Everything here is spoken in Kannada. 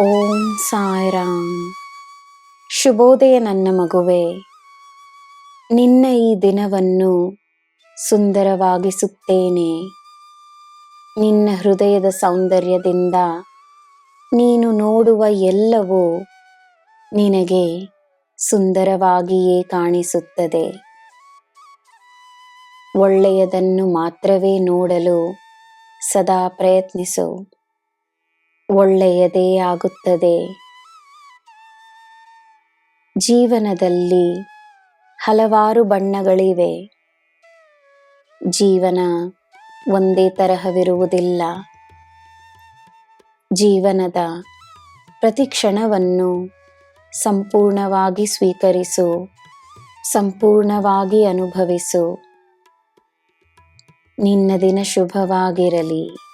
ಓಂ ಸಾಯಿರಾಮ್. ಶುಭೋದಯ ನನ್ನ ಮಗುವೆ. ನಿನ್ನ ಈ ದಿನವನ್ನು ಸುಂದರವಾಗಿಸುತ್ತೇನೆ. ನಿನ್ನ ಹೃದಯದ ಸೌಂದರ್ಯದಿಂದ ನೀನು ನೋಡುವ ಎಲ್ಲವೂ ನಿನಗೆ ಸುಂದರವಾಗಿಯೇ ಕಾಣಿಸುತ್ತದೆ. ಒಳ್ಳೆಯದನ್ನು ಮಾತ್ರವೇ ನೋಡಲು ಸದಾ ಪ್ರಯತ್ನಿಸು. ಒಳ್ಳೆಯದೇ ಆಗುತ್ತದೆ. ಜೀವನದಲ್ಲಿ ಹಲವಾರು ಬಣ್ಣಗಳಿವೆ. ಜೀವನ ಒಂದೇ ತರಹವಿರುವುದಿಲ್ಲ. ಜೀವನದ ಪ್ರತಿ ಕ್ಷಣವನ್ನು ಸಂಪೂರ್ಣವಾಗಿ ಸ್ವೀಕರಿಸು, ಸಂಪೂರ್ಣವಾಗಿ ಅನುಭವಿಸು. ನಿನ್ನ ದಿನ ಶುಭವಾಗಿರಲಿ.